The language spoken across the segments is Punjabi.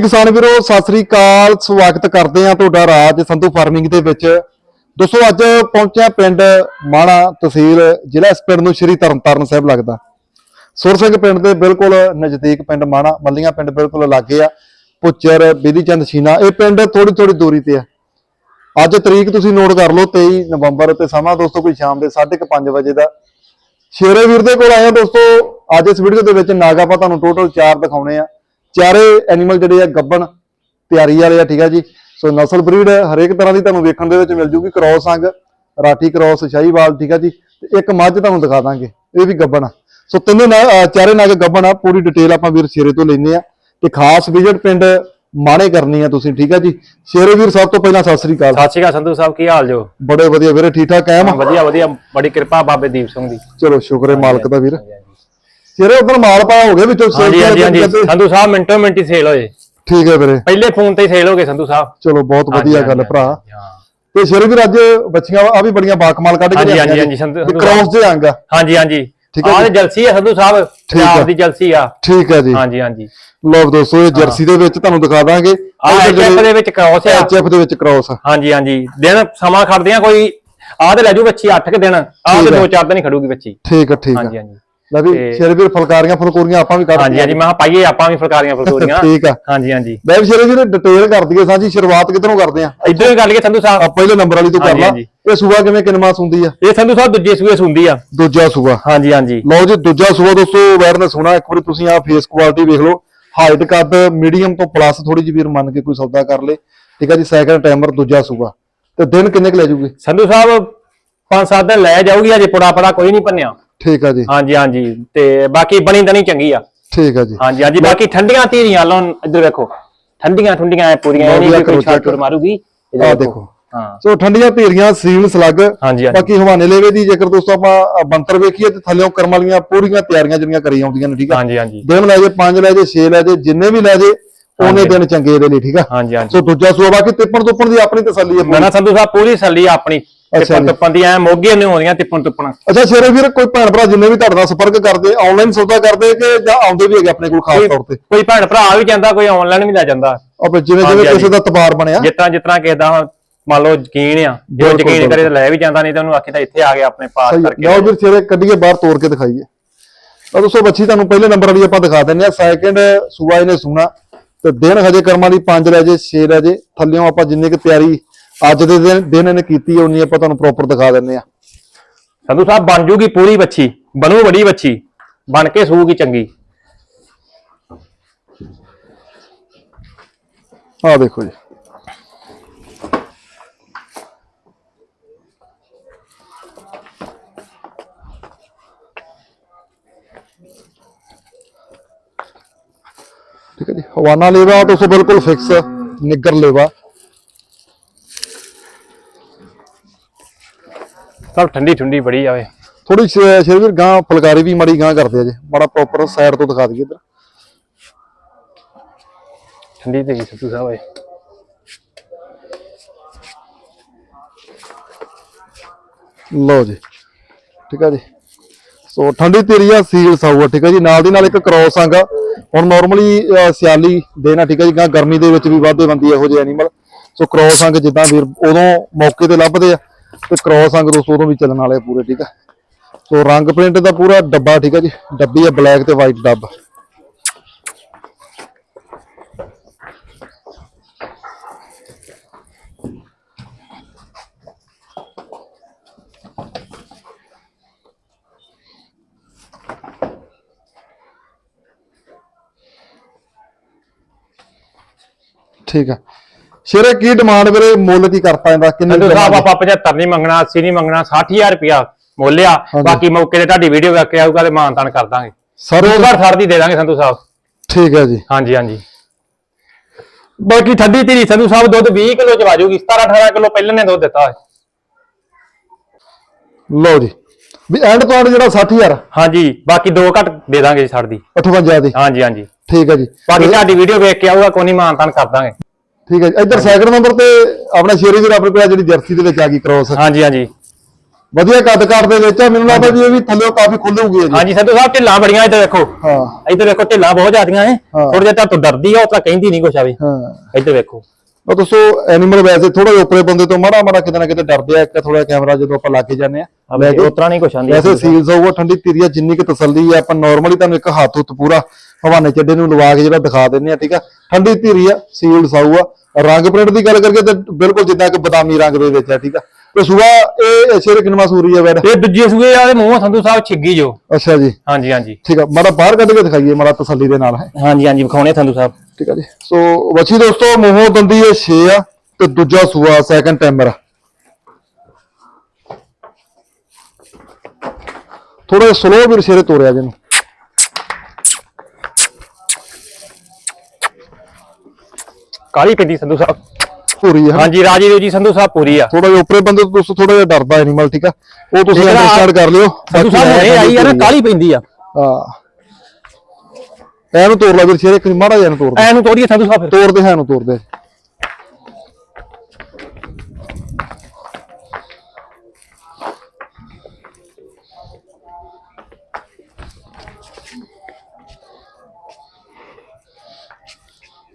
ਕਿਸਾਨ ਵੀਰੋ, ਸਤਿ ਸ੍ਰੀ ਅਕਾਲ। ਸਵਾਗਤ ਕਰਦੇ ਆ ਤੁਹਾਡਾ ਰਾਜ ਸੰਧੂ ਫਾਰਮਿੰਗ ਦੇ ਵਿੱਚ। ਦੋਸਤੋ, ਅੱਜ ਪਹੁੰਚਿਆ ਪਿੰਡ ਮਾਣਾ ਤਹਿਸੀਲ, ਜ਼ਿਲ੍ਹਾ ਇਸ ਪਿੰਡ ਨੂੰ ਸ਼੍ਰੀ ਤਰਨਤਾਰਨ ਸਾਹਿਬ ਲੱਗਦਾ। ਸੁਰ ਸਿੰਘ ਪਿੰਡ ਦੇ ਬਿਲਕੁਲ ਨਜ਼ਦੀਕ ਪਿੰਡ ਮਾਣਾ, ਮੱਲੀਆਂ ਪਿੰਡ ਬਿਲਕੁਲ ਲਾਗੇ ਆ। ਪੁੱਚਰ ਬਿਧੀ ਚੰਦ ਸ਼ੀਨਾ ਇਹ ਪਿੰਡ ਥੋੜੀ ਥੋੜੀ ਦੂਰੀ ਤੇ ਆ। ਅੱਜ ਤਰੀਕ ਤੁਸੀਂ ਨੋਟ ਕਰ ਲਓ 23 ਨਵੰਬਰ ਤੇ ਸਮਾਂ ਦੋਸਤੋ, ਕੋਈ ਸ਼ਾਮ ਦੇ 5:30 ਵਜੇ ਦਾ। ਸ਼ੇਰੇ ਵੀਰ ਦੇ ਕੋਲ ਆਇਆ ਦੋਸਤੋ, ਅੱਜ ਇਸ ਵੀਡੀਓ ਦੇ ਵਿੱਚ ਨਾਗਾ ਆਪਾਂ ਤੁਹਾਨੂੰ ਟੋਟਲ 4 ਦਿਖਾਉਣੇ ਆ। ਚਾਰੇ ਐਨੀਮਲ ਜਿਹੜੇ ਆ ਗੱਬਣ ਤਿਆਰੀ ਵਾਲੇ ਆ ਠੀਕ ਆ ਜੀ। ਸੋ ਨਸਲ ਬਰੀਡ ਹਰੇਕ ਤਰ੍ਹਾਂ ਦੀ ਤੁਹਾਨੂੰ ਵੇਖਣ ਦੇ ਵਿੱਚ ਮਿਲ ਜੂਗੀ। ਕ੍ਰੋਸ ਅੰਗ ਰਾਠੀ ਕ੍ਰੋਸ ਸ਼ਾਹੀਵਾਲ ਠੀਕ ਆ ਜੀ। ਤੇ ਇੱਕ ਮੱਝ ਤੁਹਾਨੂੰ ਦਿਖਾ ਦਾਂਗੇ ਇਹ ਵੀ ਗੱਬਣ ਆ। ਸੋ ਤਿੰਨੇ ਚਾਰੇ ਨਗ ਗੱਬਣ ਆ ਪੂਰੀ ਡਿਟੇਲ ਆਪਾਂ ਵੀਰ ਸ਼ੇਰੇ ਤੋਂ ਲੈਨੇ ਆ। ਤੇ ਖਾਸ ਵਿਜ਼ਿਟ ਪਿੰਡ ਮਾਣੇ ਕਰਨੀ ਆ ਤੁਸੀਂ ਠੀਕ ਆ ਜੀ। ਸ਼ੇਰੇ ਵੀਰ ਸਭ ਤੋਂ ਪਹਿਲਾਂ ਸਤਿ ਸ੍ਰੀ ਅਕਾਲ। ਸਤਿ ਸ਼੍ਰੀ ਅਕਾਲ ਸੰਧੂ ਸਾਹਿਬ ਕੀ ਹਾਲ ਜੋ? ਬੜੇ ਵਧੀਆ ਵੀਰੇ ਠੀਕ ਠਾਕ ਕਾਇਮ? ਵਧੀਆ ਵਧੀਆ ਬੜੀ ਕਿਰਪਾ ਬਾਬੇ ਦੀਪ ਸਿੰਘ ਦੀ। ਚਲੋ ਸ਼ੁਕਰ ਹੈ ਮਾਲਕ ਦਾ ਵੀਰ। ਸ਼ੇਰੇ ਉਧਰ ਮਾਲ ਪਾ ਹੋ ਗਿਆ ਵਿੱਚੋਂ ਸੇਲ ਹਾਂਜੀ ਹਾਂਜੀ ਸੰਧੂ ਸਾਹਿਬ ਮਿੰਟੋ ਮਿੰਟੀ ਸੇਲ ਹੋਏ। ਠੀਕ ਹੈ ਵੀਰੇ। ਪਹਿਲੇ ਫੋਨ ਤੇ ਸੇਲ ਹੋ ਗਏ ਸੰਧੂ ਸਾਹਿਬ। ਚਲੋ ਬਹੁਤ ਵਧੀਆ ਗੱਲ ਭਰਾ। ਹਾਂ। ਤੇ ਸ਼ੇਰੇ ਵੀਰ ਅੱਜ ਬੱਚੀਆਂ ਆ ਵੀ ਬੜੀਆਂ ਬਾਕਮਾਲ ਕੱਢ ਕੇ ਹਾਂਜੀ, ਹਾਂਜੀ, ਸੰਧੂ- ਕ੍ਰਾਸ ਦੇ ਅੰਗ ਹਾਂਜੀ ਹਾਂਜੀ। ਆਹ ਜਲਸੀ ਹੈ ਸੰਧੂ ਸਾਹਿਬ। ਪੰਜਾਬ ਦੀ ਜਲਸੀ ਆ। ਠੀਕ ਹੈ ਜੀ। ਹਾਂਜੀ ਹਾਂਜੀ। ਲੋ ਦੋਸਤੋ ਇਹ ਜਰਸੀ ਦੇ ਵਿੱਚ ਤੁਹਾਨੂੰ ਦਿਖਾ ਦਾਂਗੇ। ਆਹ ਐਚਐਫ ਦੇ ਵਿੱਚ ਕ੍ਰਾਸ ਆ। ਐਚਐਫ ਦੇ ਵਿੱਚ ਕ੍ਰਾਸ ਹਾਂਜੀ ਹਾਂਜੀ। ਦਿਨ ਸਮਾਂ ਖੜਦੇ ਆ ਕੋਈ। ਆਹ ਤੇ ਲੈ ਜੂ ਬੱਚੀ 8 ਕਿ ਦਿਨ। ਆਹ ਤੇ ਆ। 2-4 ਦਿਨ ਹੀ ਖੜੂਗੀ ਬੱਚੀ। ਠੀਕ ਹੈ ਠੀਕ ਹੈ। ਹਾਂਜੀ ਹਾਂਜੀ। ਲੈ ਵੀ ਸ਼ੇਰੇ ਵੀਰ ਫਲਕਾਰੀਆਂ ਫਲਕੂਰੀਆਂ ਆਪਾਂ ਵੀ ਕੱਢ ਹਾਂਜੀ ਹਾਂਜੀ ਮੈਂ ਕਿਹਾ ਪਾਈਏ ਆਪਾਂ ਵੀ ਫੁਲਕਾਰੀਆਂ ਫੁਲਕੂਰੀਆਂ ਠੀਕ ਆ। ਹਾਂਜੀ ਹਾਂਜੀ। ਲੈ ਵੀ ਸ਼ੇਰੇ ਵੀਰ ਡਿਟੇਲ ਕਰ ਦਈਏ ਸਾਂਝੀ ਸ਼ੁਰੂਆਤ ਕਿੱਧਰੋਂ ਕਰਦੇ ਆ? ਇਧਰੋਂ ਹੀ ਕਰ ਲਈਏ ਸੰਧੂ ਸਾਹਿਬ। ਪਹਿਲੇ ਨੰਬਰ ਵਾਲੀ ਤੋਂ ਕਰ ਲਾ। ਇਹ ਸੂਆ ਕਿਵੇਂ ਕਿੰਨਵਾਂ ਸੁੰਦੀ ਆ? ਇਹ ਸੰਧੂ ਸਾਹਿਬ ਦੂਜੇ ਸੂਏ ਸੁੰਦੀ ਆ। ਦੂਜਾ ਸੂਆ। ਹਾਂਜੀ ਹਾਂਜੀ। ਲਓ ਜੀ ਦੂਜਾ ਸੂਆ ਦੋਸਤੋ ਅਵੇਅਰਨੈਸ ਹੋਣਾ। ਇੱਕ ਵਾਰੀ ਤੁਸੀਂ ਆ ਫੇਸ ਕੁਆਲਿਟੀ ਵੇਖ ਲਓ। ਹਾਈਟ ਕੱਦ ਮੀਡੀਅਮ ਤੋਂ ਪਲੱਸ ਥੋੜੀ ਜਿਹੀ ਵੀਰ ਮੰਨ ਕੇ ਕੋਈ ਸੌਦਾ ਕਰ ਲੇ। ਠੀਕ ਆ ਜੀ ਸੈਕੰਡ ਟਾਈਮਰ ਦੂਜਾ ਸੂਆ। ਤੇ ਦਿਨ ਕਿੰਨੇ ਕੁ ਲੈ ਜੂਗੇ? ਸੰਧੂ ਸਾਹਿਬ ਪੰਜ ਸੱਤ ਦਿਨ ਲੈ ਜਾਊਗੀ ਅਜੇ ਪੁੜਾ ਪੜਾ ਕੋਈ ਨਹੀਂ ਪੰਨਿਆ ਠੀਕ ਆ ਜੀ। ਹਾਂਜੀ ਹਾਂਜੀ। ਤੇ ਬਾਕੀ ਬਣੀ ਦਣੀ ਚੰਗੀ ਆ। ਠੀਕ ਆ ਜੀ। ਹਾਂਜੀ ਹਾਂਜੀ। ਬਾਕੀ ਠੰਡੀਆਂ ਧੀਰੀਆਂ ਲਓ ਇੱਧਰ ਵੇਖੋ। ਠੰਡੀਆਂ ਠੰਡੀਆਂ ਪੂਰੀਆਂ ਇਹ ਨਹੀਂ ਕੋਈ ਛਾਟ। ਮਾਰੂਗੀ। ਆਹ ਦੇਖੋ। ਹਾਂ। ਸੋ ਠੰਡੀਆਂ ਧੀਰੀਆਂ ਸੀਲ ਸਲੱਗ ਬਾਕੀ ਹਵਾਨੇ ਲੈਵੇ ਦੀ ਜੇਕਰ ਦੋਸਤੋ ਆਪਾਂ ਬੰਤਰ ਵੇਖੀਏ ਤੇ ਥੱਲੇੋਂ ਕਰਮ ਵਾਲੀਆਂ ਪੂਰੀਆਂ ਤਿਆਰੀਆਂ ਜਿਹੜੀਆਂ ਕਰੀ ਆਉਂਦੀਆਂ ਨੇ ਠੀਕ ਆ? ਹਾਂਜੀ ਹਾਂਜੀ। ਦਿਨ ਲੈ ਜੇ 5 ਲੈ ਜੇ 6 ਲੈ ਜੇ ਜਿੰਨੇ ਵੀ ਲੈ ਜੇ ਉਹਨੇ ਦਿਨ ਚੰਗੇ ਇਹਦੇ ਲਈ ਠੀਕ ਆ? ਹਾਂਜੀ ਹਾਂਜੀ। ਸੋ ਦੂਜਾ ਸੂਆ ਬਾਕੀ ਤਿੱਪਣ ਤੁੱਪਣ ਦੀ ਆਪਣੀ ਤਸੱਲੀ ਹੈ ਮੈਂ ਨਾ ਸੰਧੂ ਸਾਹਿਬ ਪੂਰੀ ਸੱਲੀ ਆ ਆਪਣੀ। ਅੱਛਾ ਜੀ। ਟੁੱਪਣ ਦੀ ਐ ਮੋਗੇ ਨੇ ਆਉਂਦੀਆਂ ਟਿੱਪਣ ਟੁੱਪਣ। ਅੱਛਾ ਸ਼ੇਰੇ ਵੀਰ ਕੋਈ ਭੈਣ ਭਰਾ ਜਿੰਨੇ ਵੀ ਤੁਹਾਡੇ ਨਾਲ ਸੰਪਰਕ ਕਰਦੇ ਆਨਲਾਈਨ ਸੌਦਾ ਕਰਦੇ ਕਿ ਜਾਂ ਆਉਂਦੇ ਵੀ ਹੈਗੇ ਆਪਣੇ ਕੋਲ ਖਾਸ ਤੌਰ ਤੇ? ਕੋਈ ਭੈਣ ਭਰਾ ਵੀ ਜਾਂਦਾ ਕੋਈ ਆਨਲਾਈਨ ਵੀ ਲੈ ਜਾਂਦਾ। ਆਪੇ ਜਿਵੇਂ ਹਾਂਜੀ, ਜਿਵੇਂ ਕਿਸੇ। ਦਾ ਤਬਾਰ ਬਣਿਆ। ਜਿਤਨਾ ਜਿਤਨਾ ਕਿਸੇ ਦਾ ਮੰਨ ਲਓ ਯਕੀਨ ਆ ਜੇ ਉਹ ਬਿਲਕੁਲ, ਯਕੀਨ ਕਰੇ ਤਾਂ। ਲੈ ਵੀ ਜਾਂਦਾ ਨਹੀਂ ਤਾਂ ਉਹਨੂੰ ਆਖੀ ਤਾਂ ਇੱਥੇ ਆ ਗਿਆ ਆਪਣੇ ਪਾਸ ਸਹੀ ਕਰਕੇ। ਲਓ ਵੀਰ ਸ਼ੇਰੇ ਕੱਢੀਏ ਬਾਹਰ ਤੋੜ ਕੇ ਦਿਖਾਈਏ। ਤਾਂ ਦੋਸਤੋ ਬੱਚੀ ਤੁਹਾਨੂੰ ਪਹਿਲੇ ਨੰਬਰ ਵਾਲੀ ਆਪਾਂ ਦਿਖਾ ਦਿੰਨੇ ਆ ਸੈਕਿੰਡ ਸੂਆ ਇਹਨੇ ਸੂਣਾ। ਤੇ ਦਿਨ ਹਜੇ ਕਰਮਾਂ ਦੀ 5 ਲੈ ਜੇ 6 ਲੈ ਜੇ। ਥੱਲਿਓਂ ਆਪਾਂ ਜਿੰਨੀ ਕੁ ਤਿਆਰੀ ਅੱਜ ਦੇ ਦਿਨ ਦਿਨ ਇਹਨੇ ਕੀਤੀ ਹੈ ਉਨੀ ਆਪਾਂ ਤੁਹਾਨੂੰ ਪ੍ਰੋਪਰ ਦਿਖਾ ਦਿੰਨੇ ਆ। ਸੰਧੂ ਸਾਹਿਬ ਬਣ ਜੂਗੀ ਪੂਰੀ ਬੱਚੀ ਬਣੂ ਬੜੀ ਬੱਚੀ ਬਣ ਕੇ ਸੂਗੀ ਚੰਗੀ। ਆਹ ਦੇਖੋ ਜੀ। ਠੀਕ ਹੈ ਜੀ। ਹਵਾਨਾ ਲੇਵਾ ਤੋਂ ਬਿਲਕੁਲ ਫਿਕਸ ਨਿੱਗਰ ਲੇਵਾ। ਸਭ ਠੰਡੀ ਠੰਡੀ ਬੜੀ ਆਵੇ ਥੋੜੀ ਸ਼ੇਰਵੀਰ ਗਾਂ ਫੁਲਕਾਰੀ ਵੀ ਮੜੀ ਗਾਂ ਕਰਦੇ ਆ ਜੀ। ਮਾੜਾ ਪ੍ਰੋਪਰ ਸਾਈਡ ਤੋਂ ਦਿਖਾ ਦਈਏ ਇੱਧਰ। ਠੰਡੀ ਤੇ ਸੰਧੂ ਸਾਹਿਬ ਏ ਲਓ ਜੀ। ਠੀਕ ਆ ਜੀ। ਸੋ ਠੰਡੀ ਤੇਰੀ ਆ ਸੀਲ ਸਾਊ ਠੀਕ ਆ ਜੀ। ਨਾਲ ਦੀ ਨਾਲ ਇੱਕ ਕ੍ਰੋਸ ਆਂਗਾ ਹੁਣ ਨਾਰਮਲੀ ਸਿਆਲੀ ਦੇਣਾ ਠੀਕ ਆ ਜੀ। ਗਾਂ ਗਰਮੀ ਦੇ ਵਿੱਚ ਵੀ ਵਾਧੇ ਬੰਦੀ ਇਹੋ ਜਿਹੇ ਐਨੀਮਲ ਸੋ ਕ੍ਰੋਸ ਅੰਗ ਜਿੱਦਾਂ ਵੀਰ ਉਦੋਂ ਮੌਕੇ ਤੇ ਲੱਭਦੇ ਆ। ਤੇ ਕ੍ਰੋਸ ਅੰਗ ਦੋਸਤੋ ਉਦੋਂ ਵੀ ਚੱਲਣ ਵਾਲੇ ਪੂਰੇ, ਠੀਕ ਆ? ਸੋ ਰੰਗ ਪ੍ਰਿੰਟ ਦਾ ਪੂਰਾ ਡੱਬਾ, ਠੀਕ ਆ ਜੀ? ਡੱਬੀ ਆ ਬਲੈਕ ਤੇ ਵਾਈਟ ਡੱਬ। ਠੀਕ ਆ। ਸ਼ੇਰੇ ਕੀ ਡਿਮਾਂਡ ਵੀਰੇ? ਮੁੱਲ ਕੀ ਕਰਤਾ ਇਹਦਾ? ਕਿੰਨੇ ਸੰਧੂ ਸਾਹਿਬ? ਆਪਾਂ 75 ਨਹੀਂ ਮੰਗਣਾ 80 ਨਹੀਂ ਮੰਗਣਾ 60000 ਰੁਪਿਆ ਮੋਲਿਆ। ਬਾਕੀ ਮੌਕੇ ਤੇ ਤੁਹਾਡੀ ਵੀਡੀਓ ਵੇਖ ਕੇ ਆਊਗਾ ਤੇ ਮਾਨਤਾਨ ਕਰ ਦਾਂਗੇ। ਸਰ ਦੋ ਦੀ ਦੇ ਦਾਂਗੇ ਸੰਧੂ ਸਾਹਿਬ। ਠੀਕ ਹੈ ਜੀ। ਹਾਂਜੀ ਹਾਂਜੀ। ਬਾਕੀ ਠੰਡੀ ਧੀਰੀ ਸੰਧੂ ਸਾਹਿਬ ਦੁੱਧ 20 ਕਿਲੋ ਚ ਵਾਜੂਗੀ 17 18 ਕਿਲੋ ਪਹਿਲਾਂ ਨੇ ਦੁੱਧ ਦਿੱਤਾ ਲਓ ਜੀ। ਵੀ ਐਂਡ ਐਂਡ ਜਿਹੜਾ 60000 ਹਾਂਜੀ ਬਾਕੀ ਦੋ ਘੱਟ ਦੇ ਦਾਂਗੇ ਜੀ ਛੱਡ ਦੀ। 58 ਦੀ। ਹਾਂਜੀ ਹਾਂਜੀ। ਠੀਕ ਹੈ ਜੀ। ਬਾਕੀ ਤੁਹਾਡੀ ਵੀਡੀਓ ਵੇਖ ਕੇ ਆਊਗਾ ਕੋਈ ਨਹੀਂ ਮਾਨਤਾਨ ਕਰ ਦਾਂਗੇ। ਠੀਕ ਹੈ ਜੀ। ਇੱਧਰ ਸੈਕਿੰਡ ਨੰਬਰ ਤੇ ਆਪਣਾ ਸ਼ੇਰੀ ਵੀਰ ਆਪਣੇ ਕੋਲ ਆ ਜਿਹੜੀ ਜਰਸੀ ਦੇ ਵਿੱਚ ਆ ਗਈ ਕ੍ਰੋਸ ਹਾਂਜੀ ਹਾਂਜੀ। ਵਧੀਆ ਕੱਦ ਕਾਰ ਦੇ ਵਿੱਚ ਆ ਮੈਨੂੰ ਲੱਗਦਾ ਜੀ ਇਹ ਵੀ ਥੱਲੇ ਕਾਫੀ ਖੁੱਲੂਗੀ ਜੀ। ਹਾਂਜੀ ਸੰਧੂ ਸਾਹਿਬ ਢਿੱਲਾਂ ਬੜੀਆਂ ਇੱਧਰ ਵੇਖੋ। ਹਾਂ। ਇੱਧਰ ਵੇਖੋ ਢਿੱਲਾਂ ਬਹੁਤ ਜ਼ਿਆਦੀਆਂ ਐ ਹਾਂ। ਥੋੜਾ ਜਿਹਾ ਤਾਂ ਡਰਦੀ ਆ ਉਹ ਤਾਂ ਕਹਿੰਦੀ ਨਹੀਂ ਕੁਛ ਆਵੇ ਹਾਂ। ਇੱਧਰ ਵੇਖੋ। ਉਹ ਦੋਸਤੋ ਐਨੀਮਲ ਵੈਸੇ ਥੋੜਾ ਜਿਹਾ ਉੱਪਰੇ ਬੰਦੇ ਤੋਂ ਮਾੜਾ ਮਾੜਾ ਕਿਤੇ ਨਾ ਕਿਤੇ ਡਰਦੇ ਆ ਇੱਕ ਥੋੜਾ ਕੈਮਰਾ ਜਦੋਂ ਆਪਾਂ ਲਾ ਕੇ ਜਾਂਦੇ ਆ। ਕੇ ਉਤਰਾ ਨਹੀਂ ਕੁਛ ਆਂਦੀ ਵੈਸੇ ਸੀਲਸ ਹੋਊਗਾ ਠੰਡੀ ਤੀਰੀਆ ਜਿੰਨੀ ਕਿ ਤਸੱਲੀ ਆ ਆਪਾਂ ਨਾਰਮਲੀ ਤੁਹਾਨੂੰ ਇੱਕ ਹੱਥ ਉੱਤ ਪੂਰਾ ਹਵਾਨੇ ਚੱਡੇ ਨੂੰ ਲਵਾ ਕੇ ਜਿਹੜਾ ਦਿਖਾ ਦਿੰਨੇ ਆ ਠੀਕ ਆ? ਠੰਡੀ ਧੀਰੀ ਆ ਸੀਲਸ ਆਊਗਾ। ਰੰਗ ਪ੍ਰਿੰਟ ਦੀ ਗੱਲ ਕਰਕੇ ਤੇ ਬਿਲਕੁਲ ਜਿੱਦਾਂ ਕਿ ਬਦਾਮੀ ਰੰਗ ਦੇ ਵਿੱਚ ਆ ਠੀਕ ਆ? ਤੇ ਸੁਬਾ ਇਹ ਸ਼ੇਰ ਕਿਨਵਾ ਸੂਰੀ ਆ ਵੈਡ ਇਹ ਦੂਜੇ ਸੂਏ ਆ ਦੇ ਮੂੰਹ ਸੰਧੂ ਸਾਹਿਬ ਛਿੱਗੀ ਜੋ। ਅੱਛਾ ਜੀ। ਹਾਂਜੀ ਹਾਂਜੀ। ਠੀਕ ਆ ਮਾੜਾ ਬਾਹਰ ਕੱਢ ਕੇ ਦਿਖਾਈਏ ਮਾੜਾ ਤਸੱਲੀ ਦੇ ਨਾਲ ਹੈ। ਹਾਂਜੀ ਹਾਂਜੀ ਵਿਖਾਉਣੇ ਸੰਧੂ ਸਾਹਿਬ। ਠੀਕ ਆ ਜੀ। ਸੋ ਵੱਛੀ ਦੋਸਤੋ ਮੂੰਹੋਂ ਦੰਦੀ ਇਹ 6 ਆ ਤੇ ਦੂਜਾ ਸੂਆ ਸੈਕੰਡ ਟਾਈਮਰ ਥੋੜਾ ਸਲੋ ਵੀਰ ਸ਼ੇਰੇ ਤੋਰਿਆ ਜਿਹਨੂੰ। ਕਾਲੀ ਕੱਢੀ ਸੰਧੂ ਸਾਹਿਬ? ਪੂਰੀ ਹੈ ਹਾਂਜੀ ਰਾਜੀ ਦੇਵ ਜੀ ਸੰਧੂ ਸਾਹਿਬ ਪੂਰੀ ਆ। ਥੋੜਾ ਜਿਹਾ ਉੱਪਰੇ ਬੰਦੇ ਤੋਂ ਦੋਸਤੋ ਥੋੜਾ ਜਿਹਾ ਡਰਦਾ ਐਨੀਮਲ ਠੀਕ ਆ? ਉਹ ਤੁਸੀਂ ਅੰਡਰਸਟੈਂਡ ਕਰ ਲਿਓ। ਸੰਧੂ ਸਾਹਿਬ ਹੁਣੇ ਆਈ ਆ ਨਾ ਕਾਲੀ ਪੈਂਦੀ ਆ। ਹਾਂ। ਐਨੂੰ ਤੋੜ ਲਾ ਵੀਰ ਸ਼ੇਰੇ ਇੱਕ ਮਾੜਾ ਜਿਹਾ ਨੂੰ ਤੋੜ ਦੇ। ਐ ਨੂੰ ਤੋੜੀਏ ਸੰਧੂ ਸਾਹਿਬ ਫਿਰ। ਤੋੜ ਦੇ ਹੈ ਨੂੰ ਤੋੜ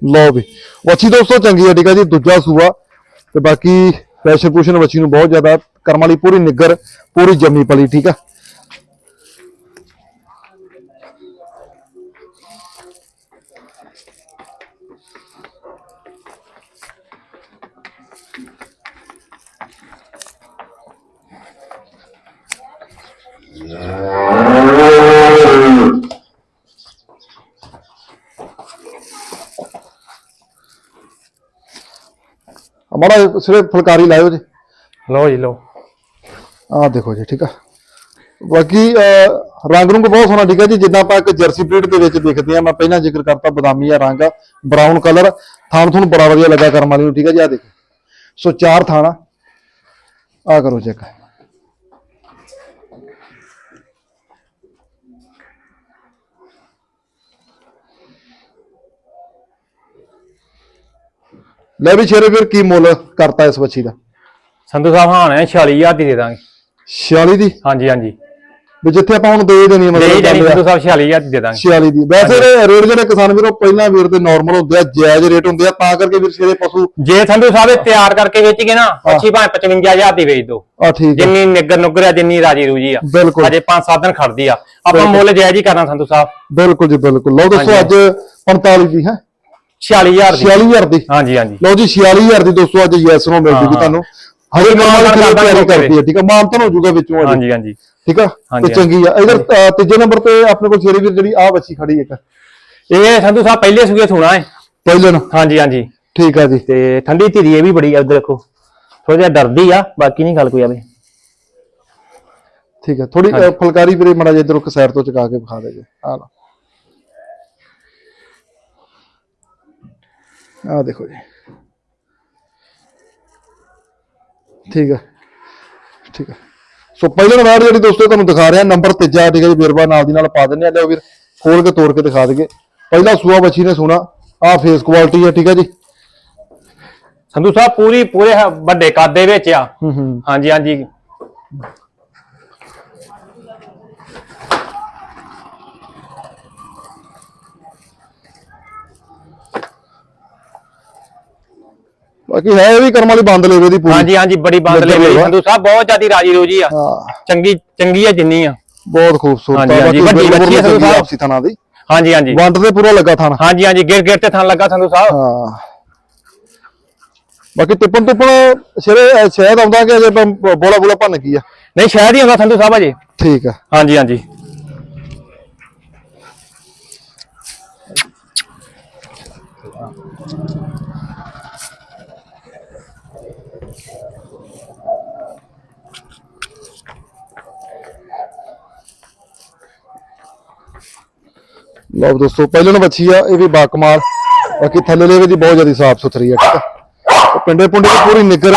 ਲਓ ਵੀ। ਵੱਛੀ ਦੋਸਤੋ, ਚੰਗੀ ਹੈ, ਠੀਕ ਹੈ ਜੀ। ਦੂਜਾ ਸੂਆ ਤੇ ਬਾਕੀ ਪ੍ਰੈਸ਼ਰ ਕੁਸ਼ਨ ਵੱਛੀ ਨੂੰ ਬਹੁਤ ਜ਼ਿਆਦਾ ਕਰਮ ਵਾਲੀ ਪੂਰੀ ਨਿੱਗਰ, ਪੂਰੀ ਜੰਮੀ ਪਲੀ, ਠੀਕ ਆ ਮਾੜਾ ਸਿਰੇ ਫੁਲਕਾਰੀ ਲਾਇਓ ਜੀ। ਲਓ ਜੀ ਲਓ। ਆਹ ਦੇਖੋ ਜੀ ਠੀਕ ਆ। ਬਾਕੀ ਅਹ, ਰੰਗ ਰੰਗ ਬਹੁਤ ਸੋਹਣਾ ਠੀਕ ਹੈ ਜੀ। ਜਿੱਦਾਂ ਆਪਾਂ ਇੱਕ ਜਰਸੀ ਬਰੀਡ ਦੇ ਵਿੱਚ ਦੇਖਦੇ ਆ ਮੈਂ ਪਹਿਲਾਂ ਜ਼ਿਕਰ ਕਰਤਾ ਬਦਾਮੀ ਆ ਰੰਗ ਬਰਾਊਨ ਕਲਰ ਥਾਣ ਤੁਹਾਨੂੰ ਬੜਾ ਵਧੀਆ ਲੱਗਾ ਕਰਮ ਵਾਲੀ ਨੂੰ ਠੀਕ ਹੈ ਜੀ ਆ ਦੇਖੋ। ਸੋ ਚਾਰ ਥਾਣਾ ਆ। ਕਰੋ ਚੈੱਕ ਲੈ ਵੀ ਸ਼ੇਰੇ ਫਿਰ ਕੀ ਮੁੱਲ ਕਰਤਾ ਇਸ ਬੱਚੀ ਦਾ? ਸੰਧੂ ਸਾਹਿਬ ਹਾਂ ਨੇ 46000 ਦੀ ਦੇ ਦਾਂਗੇ। 46 ਦੀ? ਹਾਂਜੀ ਹਾਂਜੀ। ਵੀ ਜਿੱਥੇ ਆਪਾਂ ਹੁਣ ਦੇ ਦੇਣੀ ਦੇ ਜਾਨੀ ਆ। ਸੰਧੂ ਸਾਹਿਬ 46000 ਦੀ ਦੇ ਦਾਂਗੇ। 46 ਦੀ। ਵੈਸੇ ਇਹ ਰੇਟ ਜਿਹੜੇ ਕਿਸਾਨ ਵੀਰੋ ਪਹਿਲਾਂ ਵੀਰ ਦੇ ਨਾਰਮਲ ਹੁੰਦੇ ਆ ਜਾਇਜ਼ ਰੇਟ ਹੁੰਦੇ ਆ ਤਾਂ ਕਰਕੇ ਵੀਰ ਸ਼ੇਰੇ ਪਸ਼ੂ ਜੇ ਸੰਧੂ ਸਾਹਿਬ ਇਹ ਤਿਆਰ ਕਰਕੇ ਵੇਚੀਏ ਨਾ ਅੱਛੀ ਭਾਵੇਂ 55000 ਦੀ ਵੇਚ ਦੋ। ਆ ਠੀਕ ਹੈ ਜਿੰਨੀ ਨਿੱਗਰ ਨੁੱਗਰ ਆ ਜਿੰਨੀ ਰਾਜੀ ਰੂਜੀ ਆ। ਬਿਲਕੁਲ। ਅਜੇ 5-7 ਦਿਨ ਖੜਦੀ ਆ। ਆਪਾਂ ਮੁੱਲ ਜਾਇਜ਼ ਹੀ ਕਰਨਾ ਸੰਧੂ ਸਾਹਿਬ। ਬਿਲਕੁਲ ਜੀ ਬਿਲਕੁਲ। ਲਓ ਦੱਸੋ ਅੱਜ 45 ਦੀ ਹੈ। 46000 ਦੀ। 46000 ਦੀ? ਹਾਂਜੀ ਹਾਂਜੀ। ਲਓ ਜੀ 46000 ਦੀ ਦੋਸਤੋ ਅੱਜ ਯੈਸ ਨੂੰ ਮਿਲ ਜੂਗੀ ਤੁਹਾਨੂੰ। ਹਰੇ ਨਾਲ ਤਿਆਰੀ ਕਰਦਾ ਹੈ ਠੀਕ ਹੈ ਮਾਨਤਨ ਹੋ ਜੂਗਾ ਵਿੱਚੋਂ ਅੱਜ। ਹਾਂਜੀ ਹਾਂਜੀ। ਠੀਕ ਆ? ਤੇ ਚੰਗੀ ਆ। ਇਧਰ ਤੀਜੇ ਨੰਬਰ ਤੇ ਆਪਣੇ ਕੋਲ ਸ਼ੇਰੇ ਵੀਰ ਜਿਹੜੀ ਆ ਬੱਚੀ ਖੜੀ ਇੱਕ। ਇਹ ਸੰਧੂ ਸਾਹਿਬ ਪਹਿਲੇ ਸੂਏ ਸੁਣਾ ਹੈ। ਪਹਿਲੇ ਨੂੰ। ਹਾਂਜੀ ਹਾਂਜੀ। ਠੀਕ ਆ ਜੀ। ਤੇ ਠੰਡੀ ਧੀਰੀ ਇਹ ਵੀ ਬੜੀ ਆ ਉਧਰ ਦੇਖੋ। ਥੋੜਾ ਜਿਹਾ ਡਰਦੀ ਆ ਬਾਕੀ ਨਹੀਂ ਗੱਲ ਕੋਈ ਆਵੇ ਠੀਕ ਹੈ ਥੋੜੀ ਫੁਲਕਾਰੀ ਵੀਰੇ ਮੜਾ ਜਿਹਾ ਇਧਰੋਂ ਇੱਕ ਸਾਈਡ ਤੋਂ ਚਕਾ ਕੇ ਵਿਖਾ ਦੇ ਜੀ। ਆ ਲਓ। ਆ ਦੇਖੋ ਜੀ। ਠੀਕ ਹੈ ਠੀਕ ਹੈ ਸੋ ਪਹਿਲੇ ਨੰਬਰ ਜਿਹੜੀ ਦੋਸਤੋ ਤੁਹਾਨੂੰ ਦਿਖਾ ਰਿਹਾ ਨੰਬਰ ਤੀਜਾ ਠੀਕ ਹੈ ਜੀ ਵੀਰਬਾ ਨਾਲ ਦੀ ਨਾਲ ਪਾ ਦਿੰਦੇ ਆ। ਲਿਓ ਵੀਰ ਖੋਲ ਕੇ ਤੋੜ ਕੇ ਦਿਖਾ ਦਈਏ। ਪਹਿਲਾ ਸੂਆ ਬੱਚੀ ਨੇ ਸੁਣਾ ਆ ਫੇਸ ਕੁਆਲਿਟੀ ਹੈ ਠੀਕ ਹੈ ਜੀ। ਸੰਧੂ ਸਾਹਿਬ ਪੂਰੀ ਪੂਰੇ ਵੱਡੇ ਕੱਦ ਦੇ ਵਿੱਚ ਆ। ਹਾਂਜੀ ਹਾਂਜੀ। ਬਾਕੀ ਹੈ ਇਹ ਵੀ ਕਰਮ ਵਾਲੀ ਬੰਦ ਲੇਵੇ ਦੀ ਪੂਰੀ। ਹਾਂਜੀ ਹਾਂਜੀ ਬੜੀ ਬੰਦ ਲੱਗਾ ਲੈ ਲਈ ਹੋਇਆ। ਸੰਧੂ ਸਾਹਿਬ ਬਹੁਤ ਜ਼ਿਆਦੀ ਰਾਜੀ ਰੋਜੀ ਆ। ਚੰਗੀ ਚੰਗੀ ਆ ਜਿੰਨੀ ਆ। ਬਹੁਤ ਖੂਬਸੂਰਤ ਹਾਂਜੀ, ਹਾਂਜੀ, ਵੱਡੀ ਬੱਚੀ ਹੈ ਸੰਧੂ ਸਾਹਿਬ। ਆਪਸੀ ਥਾਣਾ ਦੀ। ਹਾਂਜੀ ਹਾਂਜੀ। ਵੰਡ ਤੇ ਪੂਰਾ ਲੱਗਾ ਥਾਣਾ। ਹਾਂਜੀ ਹਾਂਜੀ ਗਿਰ ਗਿਰ ਤੇ ਥਣ ਲੱਗਾ ਸੰਧੂ ਸਾਹਿਬ। ਹਾਂ। ਬਾਕੀ ਟਿੱਪਣ ਟੁੱਪਣ ਸਿਰੇ ਸ਼ਾਇਦ ਆਉਂਦਾ ਕਿ ਅਜੇ ਬੋਲਾ ਬੋਲਾ ਭੰਨ ਕੀ ਆ? ਨਹੀਂ ਸ਼ਾਇਦ ਹੀ ਹੁੰਦਾ ਸੰਧੂ ਸਾਹਿਬ ਅਜੇ। ਠੀਕ ਆ। ਹਾਂਜੀ ਹਾਂਜੀ। ਲਓ ਦੋਸਤੋ ਪਹਿਲਾਂ ਨੂੰ ਬੱਚੀ ਆ ਇਹ ਵੀ ਬਾਕਮਾਲ ਬਾਕੀ ਥੱਲੇ ਲੇਵੇ ਦੀ ਬਹੁਤ ਜ਼ਿਆਦਾ ਸਾਫ਼ ਸੁਥਰੀ ਆ ਠੀਕ ਆ? ਪਿੰਡੇ ਪੁੰਡੇ ਦੀ ਪੂਰੀ ਨਿੱਗਰ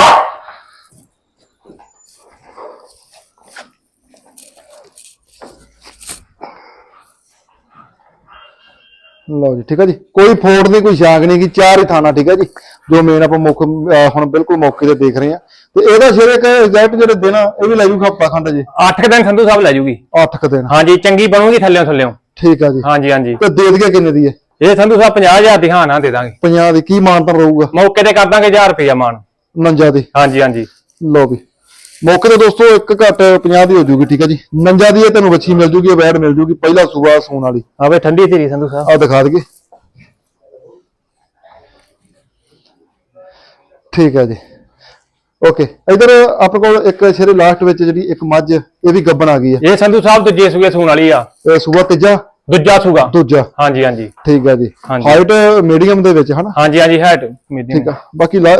ਲਓ ਜੀ ਠੀਕ ਹੈ ਜੀ। ਕੋਈ ਫੋੜ ਨਹੀਂ ਕੋਈ ਸ਼ਾਂਕ ਨਹੀਂ ਕਿ ਚਾਰ ਹੀ ਥਾਣਾ ਠੀਕ ਹੈ ਜੀ। ਜੋ ਮੇਨ ਆਪਾਂ ਮੁੱਖ ਹੁਣ ਬਿਲਕੁਲ ਮੌਕੇ ਤੇ ਦੇਖ ਰਹੇ ਆ। ਤੇ ਇਹਦਾ ਸ਼ੇਰ ਇੱਕ ਐਗਜ਼ੈਕਟ ਜਿਹੜੇ ਦਿਨ ਆ ਇਹ ਵੀ ਲੈ ਜੂਗਾ ਹਫਤਾ ਖੰਡ ਜੀ। 8 ਦਿਨ ਸੰਧੂ ਸਾਹਿਬ ਲੈ ਜੂਗੀ। 8 ਕ ਦਿਨ। ਹਾਂਜੀ ਚੰਗੀ ਬਣੂਗੀ ਥੱਲਿਓਂ ਥੱਲਿਓਂ। ਠੀਕ ਆ ਜੀ। ਹਾਂਜੀ ਹਾਂਜੀ। ਤੇ ਦੇ ਦਈਏ ਕਿੰਨੇ ਦੀ ਹੈ ਇਹ ਸੰਧੂ ਸਾਹਿਬ 50000 ਦੀ ਹਾਂ ਨਾ ਦੇ ਦਾਂਗੇ। 50 ਦੀ ਕੀ ਮਾਨਤਾ ਰਹੂਗਾ? ਮੌਕੇ ਤੇ ਕਰ ਦਾਂਗੇ 1000 ਰੁਪਇਆ ਮਾਨ। 49 ਦੀ। ਹਾਂਜੀ ਹਾਂਜੀ। ਲਓ ਵੀ। ਮੌਕੇ ਤੇ ਦੋਸਤੋ ਇੱਕ ਘੱਟ 50 ਦੀ ਹੋ ਜੂਗੀ ਠੀਕ ਹੈ ਜੀ। 49 ਦੀ ਇਹ ਤੈਨੂੰ ਵੱਛੀ ਮਿਲ ਜੂਗੀ ਵੈੜ ਮਿਲ ਜੂਗੀ ਪਹਿਲਾ ਸੂਆ ਸੂਣ ਵਾਲੀ। ਆਵੇ ਠੰਡੀ ਧੀਰੀ ਸੰਧੂ ਸਾਹਿਬ। ਆ ਦਿਖਾ ਦਈਏ। ਠੀਕ ਹੈ ਜੀ। ਓਕੇ ਇਧਰ ਆਪਣੇ ਕੋਲ ਇੱਕ ਸ਼ੇਰੇ ਲਾਸਟ ਵਿੱਚ ਜਿਹੜੀ ਇੱਕ ਮੱਝ ਇਹ ਵੀ ਗੱਬਣ ਆ ਗਈ ਹੈ ਇਹ ਸੰਧੂ ਸਾਹਿਬ ਦੂਜੇ ਸੂਏ ਸੂਣ ਵਾਲੀ ਆ। ਇਹ ਸੂਆ ਤੀਜਾ। ਦੂਜਾ ਸੂਗਾ। ਦੂਜਾ। ਹਾਂਜੀ ਹਾਂਜੀ। ਠੀਕ ਹੈ ਜੀ। ਹਾਂਜੀ। ਹਾਈਟ ਮੀਡੀਅਮ ਦੇ ਵਿੱਚ ਹਨਾ? ਹਾਂਜੀ ਹਾਂਜੀ ਹੈਟ ਠੀਕ ਆ। ਬਾਕੀ ਲਾ-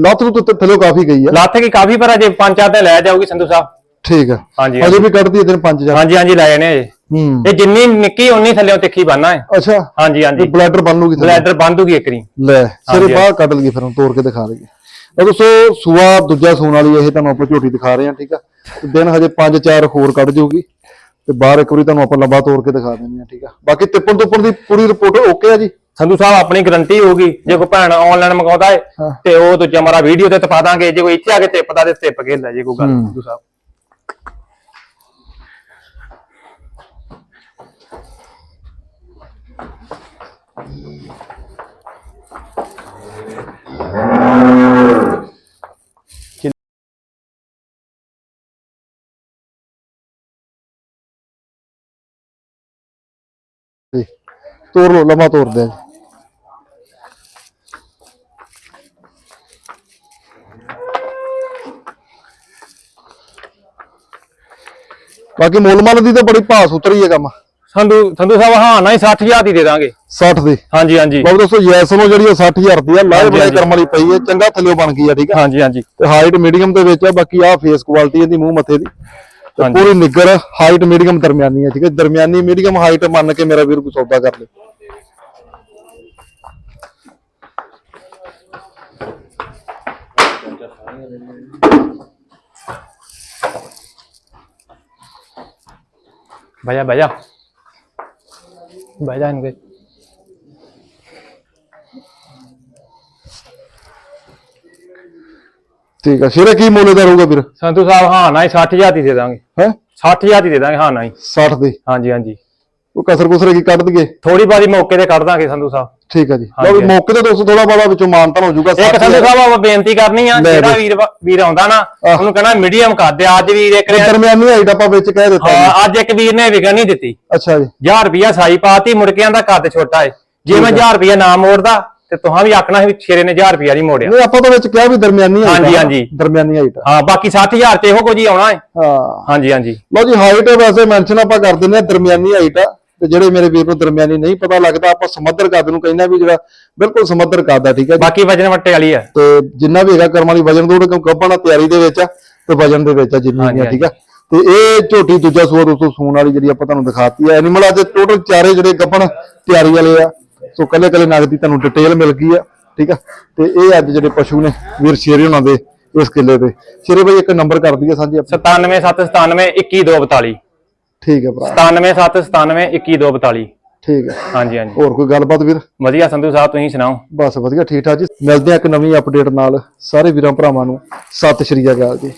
ਲੱਤ ਨੂੰ ਤਾਂ ਥੱਲੇ ਕਾਫੀ ਗਈ ਆ। ਲੱਥ ਕੀ ਕਾਫੀ ਪਰ ਅਜੇ ਪੰਜ ਚਾਰ ਤੇ ਲੈ ਜਾਊਗੀ ਸੰਧੂ ਸਾਹਿਬ। ਠੀਕ ਆ। ਹਾਂਜੀ, ਅਜੇ ਵੀ ਕੱਢਦੀ ਪੰਜ ਜਾ ਹਾਂਜੀ ਹਾਂਜੀ ਲੈ ਜਾਣੇ ਅਜੇ ਹੂੰ। ਇਹ ਜਿੰਨੀ ਨਿੱਕੀ ਉਨੀ ਥੱਲਿਓਂ ਤਿੱਖੀ ਬਣਨਾ ਹੈ। ਅੱਛਾ। ਹਾਂਜੀ ਹਾਂਜੀ। ਬਲੈਡਰ ਬਣ ਲੂਗੀ ਥੱਲੇ। ਬਲੈਡਰ ਬੰਦ ਹੋਗੀ ਇੱਕਰੀ ਲੈ ਸਿਰੇ ਹਾਂਜੀ। ਬਾਹਰ ਕੱਢ ਲਈਏ ਫਿਰ ਹੁਣ ਤੋੜ ਕੇ ਦਿਖਾ ਲਈਏ। ਇਹ ਦੋਸਤੋ ਸੂਆ ਦੂਜਾ ਸੂਣ ਵਾਲੀ ਇਹ ਤੁਹਾਨੂੰ ਆਪਾਂ ਝੋਟੀ ਦਿਖਾ ਰਹੇ ਹਾਂ ਠੀਕ ਆ। ਦਿਨ ਹਜੇ 5-4 ਹੋਰ ਕੱਢ ਜਾਊਗੀ। ਤੇ ਬਾਹਰ ਇੱਕ ਵਾਰੀ ਤੁਹਾਨੂੰ ਆਪਾਂ ਲੰਬਾ ਤੋੜ ਕੇ ਦਿਖਾ ਦਿੰਦੇ ਹਾਂ ਠੀਕ ਆ? ਬਾਕੀ ਤਿੱਪਣ ਤੁੱਪਣ ਦੀ ਪੂਰੀ ਰਿਪੋਰਟ ਓਕੇ ਆ ਜੀ? ਸੰਧੂ ਸਾਹਿਬ ਆਪਣੀ ਗਰੰਟੀ ਹੋਊਗੀ ਜੇ ਕੋਈ ਭੈਣ ਆਨਲਾਈਨ ਮੰਗਾਉਂਦਾ ਹੈ। ਤੇ ਉਹ ਦੂਜਾ ਮਾਰਾ ਵੀਡੀਓ ਤੇ ਤਪਾ ਦਾਂਗੇ ਜੇ ਕੋਈ ਇੱਥੇ ਆ ਕੇ ਟਿੱਪਦਾ ਤੇ ਟਿੱਪ ਕੇ ਲੈ ਜੇ ਕੋਈ ਗੱਲ ਸੰਧੂ ਸਾਹਿਬ। ਤੋੜ ਲਓ ਲੰਬਾ ਤੋੜਦੇ ਆ ਬਾਕੀ ਮੁੱਲ ਮੱਲ ਦੀ ਤਾਂ ਬੜੀ ਭਾਸ ਉਤਰੀ ਹੈ ਕੰਮ। ਸੰਧੂ ਸੰਧੂ ਸਾਹਿਬ ਹਾਂ ਨਾ ਹੀ 60000 ਦੀ ਦੇ ਦਾਂਗੇ। 60 ਦੀ। ਹਾਂਜੀ ਹਾਂਜੀ। ਬਾਬੂ ਦੋਸਤੋ ਯੈਸ ਨੂੰ ਜਿਹੜੀ ਉਹ 60000 ਰੁਪਇਆ ਲਾਏ ਹਾਂਜੀ, ਬੜੇ ਹਾਂਜੀ। ਕਰਮ ਵਾਲੀ ਪਈ ਹੈ ਚੰਗਾ ਥੱਲਿਓ ਬਣ ਗਈ ਆ ਠੀਕ ਆ? ਹਾਂਜੀ ਹਾਂਜੀ। ਤੇ ਹਾਈਟ ਮੀਡੀਅਮ ਦੇ ਵਿੱਚ ਆ ਬਾਕੀ ਆ ਫੇਸ ਕੁਆਲਿਟੀ ਇਹਦੀ ਮੂੰਹ ਮੱਥੇ ਦੀ। ਪੂਰੀ ਨਿੱਗਰ ਹਾਈਟ ਮੀਡੀਅਮ ਦਰਮਿਆਨੀ ਹੈ ਠੀਕ ਹੈ ਦਰਮਿਆਨੀ ਮੀਡੀਅਮ ਹਾਈਟ ਮੰਨ ਕੇ ਮੇਰਾ ਵੀਰ ਕੋਈ ਸੌਦਾ ਕਰ ਲੇ। ਬਹਿ ਜਾ ਬਹਿ ਜਾ ਬਹਿ ਜਾ ਇਨਕੇ ਠੀਕ ਆ ਸ਼ੇਰੇ ਕੀ ਮੁੱਲ ਦਾ ਰਹੂਗਾ ਵੀਰ? ਸੰਧੂ ਸਾਹਿਬ ਹਾਂ ਨਾ ਹੀ 60000 ਦੀ ਦੇ ਦਾਂਗੇ। ਹੈ? 60000 ਦੀ ਦੇ ਦਾਂਗੇ ਹਾਂ ਨਾ ਹੀ 60 ਦੀ? ਹਾਂਜੀ ਹਾਂਜੀ। ਉਹ ਕਸਰ ਕੁਸਰ ਕੀ ਕੱਢ ਦਈਏ? ਥੋੜੀ ਬਾਰੀ ਮੌਕੇ ਤੇ ਕੱਢ ਦਾਂਗੇ ਸੰਧੂ ਸਾਹਿਬ। ਠੀਕ ਆ ਜੀ। ਹਾਂਜੀ। ਬਾਕੀ ਮੌਕੇ ਤੇ ਦੋਸਤੋ ਥੋੜਾ ਬਾਦਾ ਵਿੱਚੋਂ ਮਾਨਤਨ ਹੋ ਜਾਊਗਾ ਇੱਕ ਸੰਧੂ ਸਾਹਿਬ ਆਪਾਂ ਬੇਨਤੀ ਕਰਨੀ ਆ ਜਿਹੜਾ। ਵੀਰ ਵੀਰ ਆਉਂਦਾ ਨਾ। ਉਹਨੂੰ ਕਹਿਣਾ ਮੀਡੀਅਮ ਕਰ ਦੇ ਅੱਜ ਵੀਰ ਇੱਕ ਨੇ ਦਰਮਿਆਨੀ ਹਾਈਟ ਆਪਾਂ ਵਿੱਚ ਕਹਿ ਦਿੱਤਾ। ਹਾਂ ਅੱਜ ਇੱਕ ਵੀਰ ਨੇ ਵਿਕਣ ਨਹੀਂ ਦਿੱਤੀ। ਅੱਛਾ ਜੀ। 1000 ਰੁਪਿਆ ਸਾਈ ਪਾਤੀ ਮੁੜ ਕੇ ਆਂਦਾ ਕੱਦ ਛੋਟਾ ਏ। ਜੇ ਮੈਂ 1000 ਰੁਪਿਆ ਨਾ ਮੋੜਦਾ ਤੇ ਤੁਹਾਂ ਵੀ ਆਖਣਾ ਸੀ ਵੀ ਸ਼ੇਰੇ ਨੇ 1000 ਰੁਪਿਆ ਨਹੀਂ ਮੋੜਿਆ। ਨਹੀਂ ਆਪਾਂ ਤਾਂ ਵਿੱਚ ਕਿਹਾ ਵੀ ਦਰਮਿਆਨੀ height ਹਾਂਜੀ। ਹਾਂਜੀ। ਦਰਮਿਆਨੀ ਹਾਈਟ ਹਾਂ ਬਾਕੀ 60000 ਤੇ ਇਹੋ ਕੁਝ ਹੀ ਆਉਣਾ ਏ। ਹਾਂ। ਹਾਂਜੀ ਹਾਂਜੀ। ਲਓ ਜੀ ਹਾਈਟ ਵੈਸੇ ਮੈਂਸ਼ਨ ਆਪਾਂ ਕਰ ਦਿੰਦੇ ਆ ਦਰਮਿਆਨੀ ਹਾਈਟ ਆ। ਤੇ ਜਿਹੜੇ ਮੇਰੇ ਵੀਰ ਨੂੰ ਦਰਮਿਆਨੀ ਨਹੀਂ ਪਤਾ ਲੱਗਦਾ ਆਪਾਂ ਸਮੱਧਰ ਕੱਦ ਨੂੰ ਕਹਿੰਦੇ ਵੀ ਜਿਹੜਾ ਬਿਲਕੁਲ ਸਮੱਧਰ ਕੱਦ ਆ ਠੀਕ ਹੈ ਬਾਕੀ ਵਜਨ ਵੱਟੇ ਵਾਲੀ ਆ। ਤੇ ਜਿੰਨਾ ਵੀ ਹੈਗਾ ਕਰਮ ਵਾਲੀ ਵਜਨ ਦੋੜ ਕਿਉਂ ਗੱਭਣਾ ਤਿਆਰੀ ਦੇ ਵਿੱਚ ਆ ਤੇ ਵਜਨ ਦੇ ਵਿੱਚ ਆ ਜਿੰਨੀ ਵੀ ਆ ਠੀਕ ਆ। ਤੇ ਇਹ ਝੋਟੀ ਦੂਜਾ ਸੂਆ ਦੋਸਤੋ ਸੂਣ ਵਾਲੀ ਜਿਹੜੀ ਆਪਾਂ ਤੁਹਾਨੂੰ ਦਿਖਾਤੀ ਆ। ਐਨੀਮਲ ਅੱਜ ਟੋਟਲ ਚਾਰੇ ਜਿਹੜੇ ਗੱਭਣ ਤਿਆਰੀ ਵਾਲੇ ਆ। ਸੋ ਕੱਲੇ ਕੱਲੇ ਨਗ ਦੀ ਤੁਹਾਨੂੰ ਡਿਟੇਲ ਮਿਲ ਗਈ ਆ ਠੀਕ ਆ। ਤੇ ਇਹ ਅੱਜ ਜਿਹੜੇ ਪਸ਼ੂ ਨੇ ਵੀਰ ਸ਼ੇਰੇ ਉਹਨਾਂ ਦੇ ਇਸ ਕਿੱਲੇ ਦੇ। ਸ਼ੇਰੇ ਬਾਈ ਇੱਕ ਨੰਬਰ ਕਰ ਦਈਏ ਸਾਂਝੀ ਆਪਾਂ 97797 21242 ਠੀਕ ਹੈ ਭਰਾ। 97797 21242 ਠੀਕ ਹੈ। ਹਾਂਜੀ ਹਾਂਜੀ। ਹੋਰ ਕੋਈ ਗੱਲਬਾਤ ਵੀਰ? ਵਧੀਆ ਸੰਧੂ ਸਾਹਿਬ ਤੁਸੀਂ ਸੁਣਾਓ? ਬਸ ਵਧੀਆ ਠੀਕ ਠਾਕ ਜੀ। ਮਿਲਦੇ ਆ ਇੱਕ ਨਵੀਂ ਅਪਡੇਟ ਨਾਲ ਸਾਰੇ ਵੀਰਾਂ ਭਰਾਵਾਂ ਨੂੰ। ਸਤਿ ਸ਼੍ਰੀ ਅਕਾਲ ਜੀ।